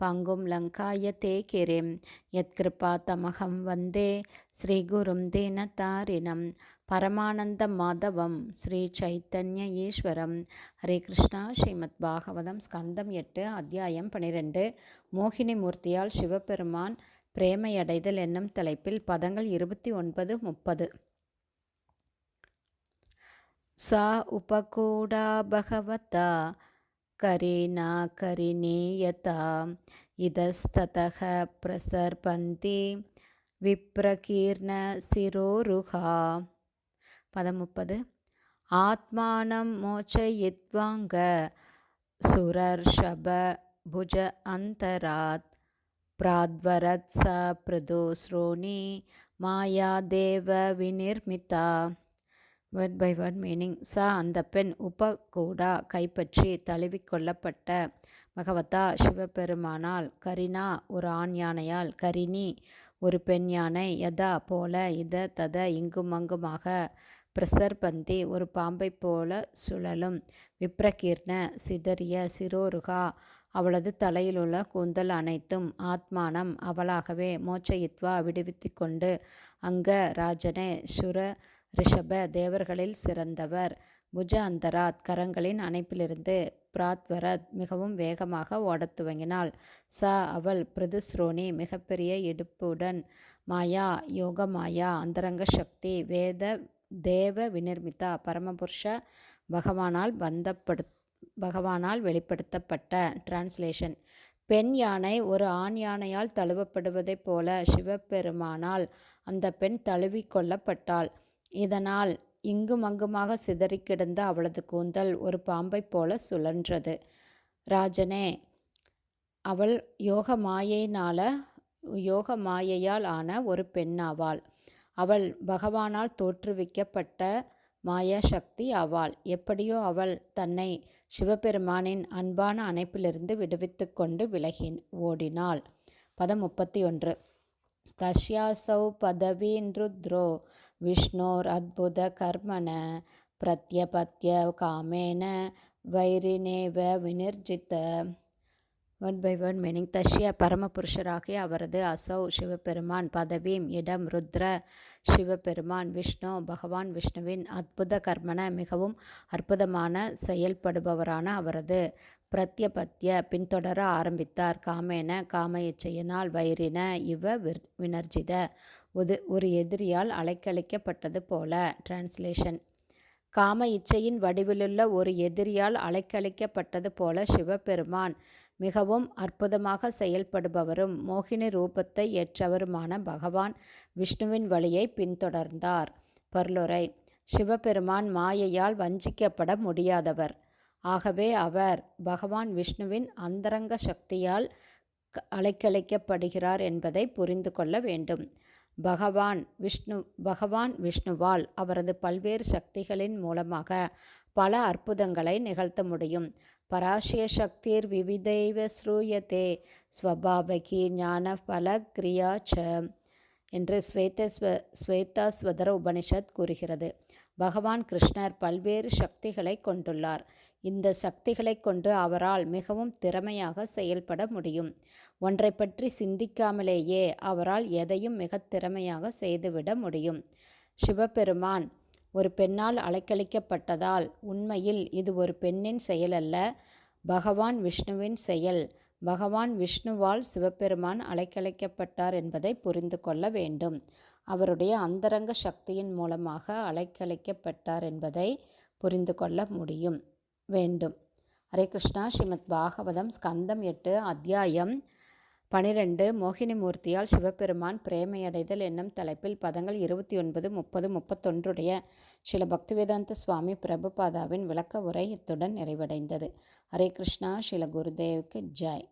பங்கும் லங்காய தே கிரிம் யத்கிருபா தமகம் வந்தே ஸ்ரீகுரும் தீனதாரிணம் பரமானந்த மாதவம் ஸ்ரீ சைத்தன்ய ஈஸ்வரம் ஹரே கிருஷ்ணா ஸ்ரீமத் பாகவதம் ஸ்கந்தம் எட்டு அத்தியாயம் பனிரெண்டு மோகினி மூர்த்தியால் சிவபெருமான் பிரேமையடைதல் என்னும் தலைப்பில் பதங்கள் இருபத்தி ஒன்பது முப்பது सा उपकूडा भगवता करीना करिणीयता इतस्ततः प्रसर्पन्ति विप्रकीर्णशिरोरुहा पदमुपद् आत्मानं मोचयित्वाङ्ग सुरर्षभभुज अन्तरात् प्राद्वरत् स प्रदो श्रोणी मायादेव विनिर्मिता வேர்ட் பை வேர்ட் மீனிங் ச அந்த பெண் உபகூடா கைப்பற்றி தழுவிக்கொள்ளப்பட்ட பகவதா சிவபெருமானால் கரினா ஒரு ஆண் யானையால் கரிணி ஒரு பெண் யானை யதா போல இத தத இங்குமங்குமாக பிரசர்பந்தி ஒரு பாம்பை போல சுழலும். விப்ரகீர்ண சிதறிய சிரோருகா அவளது தலையில் உள்ள கூந்தல் அனைத்தும் ஆத்மானம் அவளாகவே மோச்சயித்வா விடுவித்து கொண்டு அங்க ராஜனே சுர ரிஷப தேவர்களில் சிறந்தவர். புஜ அந்தராத் கரங்களின் அணைப்பிலிருந்து பிராத்வரத் மிகவும் வேகமாக ஓடத் துவங்கினாள். ச அவள் பிரதுஸ்ரோணி மிகப்பெரிய இடுப்புடன் மாயா யோக மாயா அந்தரங்க சக்தி வேத தேவ விநிர்மிதா பரமபுருஷ பகவானால் பந்தப்படு பகவானால் வெளிப்படுத்தப்பட்ட டிரான்ஸ்லேஷன். பெண் யானை ஒரு ஆண் யானையால் தழுவப்படுவதைப் போல சிவபெருமானால் அந்த பெண் தழுவி கொள்ளப்பட்டாள். இதனால் இங்கும் அங்குமாக சிதறி கிடந்த அவளது கூந்தல் ஒரு பாம்பைப் போல சுழன்றது. ராஜனே அவள் யோக மாயினால யோக மாயையால் ஆன ஒரு பெண்ணாவாள் அவள் பகவானால் தோற்றுவிக்கப்பட்ட மாயா சக்தி ஆவாள். எப்படியோ அவள் தன்னை சிவபெருமானின் அன்பான அணைப்பிலிருந்து விடுவித்து கொண்டு விலகின் ஓடினாள். பதம் முப்பத்தி ஒன்று. தஸ்யாசௌ பதவீன் ருத்ரோ விஷ்ணோர் அத்புத கர்மண பிரத்யபத்ய காமேன வைரினேவ வினிர்ஜித்த வேர்ட் பை வேர்ட் மீனிங் தஷ்ய பரமபுருஷராகிய அவரது அசௌ சிவபெருமான் பதவீம் இடம் ருத்ர சிவபெருமான் விஷ்ணு பகவான் விஷ்ணுவின் அற்புத கர்மன மிகவும் அற்புதமான செயல்படுபவரான அவரது பிரத்யபத்திய பின்தொடர ஆரம்பித்தார். காமேன காம இச்சையினால் வைரின இவ விர் வினர்ஜித உது ஒரு எதிரியால் அலைக்கழிக்கப்பட்டது போல. டிரான்ஸ்லேஷன் காம இச்சையின் வடிவிலுள்ள ஒரு எதிரியால் அலைக்கழிக்கப்பட்டது போல சிவபெருமான் மிகவும் அற்புதமாக செயல்படுபவரும் மோகினி ரூபத்தை ஏற்றவருமான பகவான் விஷ்ணுவின் வழியை பின்தொடர்ந்தார். பர்லுரை சிவபெருமான் மாயையால் வஞ்சிக்கப்பட முடியாதவர். ஆகவே அவர் பகவான் விஷ்ணுவின் அந்தரங்க சக்தியால் அலைக்கழிக்கப்படுகிறார் என்பதை புரிந்து கொள்ள வேண்டும். பகவான் விஷ்ணு பகவான் விஷ்ணுவால் அவரது பல்வேறு சக்திகளின் மூலமாக பல அற்புதங்களை நிகழ்த்த முடியும். பராசிய சக்திர் விவிதைவ ஸ்ரூயத்தே ஸ்வபாவகி ஞான பல கிரியா ச. என்று ஸ்வேதஸ்வ ஸ்வேதாஸ்வதர உபனிஷத் கூறுகிறது. பகவான் கிருஷ்ணர் பல்வேறு சக்திகளை கொண்டுள்ளார். இந்த சக்திகளை கொண்டு அவரால் மிகவும் திறமையாக செயல்பட முடியும். ஒன்றை பற்றி சிந்திக்காமலேயே அவரால் எதையும் மிக திறமையாக செய்துவிட முடியும். சிவபெருமான் ஒரு பெண்ணால் அலைக்கழிக்கப்பட்டதால் உண்மையில் இது ஒரு பெண்ணின் செயலல்ல பகவான் விஷ்ணுவின் செயல் பகவான் விஷ்ணுவால் சிவபெருமான் அலைக்கழிக்கப்பட்டார் என்பதை புரிந்து கொள்ள வேண்டும். அவருடைய அந்தரங்க சக்தியின் மூலமாக அலைக்கழிக்கப்பட்டார் என்பதை புரிந்து கொள்ள முடியும் வேண்டும். ஹரே கிருஷ்ணா. ஸ்ரீமத் பாகவதம் ஸ்கந்தம் எட்டு அத்தியாயம் பனிரெண்டு மோகினி மூர்த்தியால் சிவபெருமான் பிரேமையடைதல் என்னும் தலைப்பில் பதங்கள் இருபத்தி ஒன்பது முப்பது முப்பத்தொன்றுடைய சில பக்திவேதாந்த சுவாமி பிரபுபாதாவின் விளக்க உரை இத்துடன் நிறைவடைந்தது. ஹரே கிருஷ்ணா சில குருதேவுக்கு ஜாய்.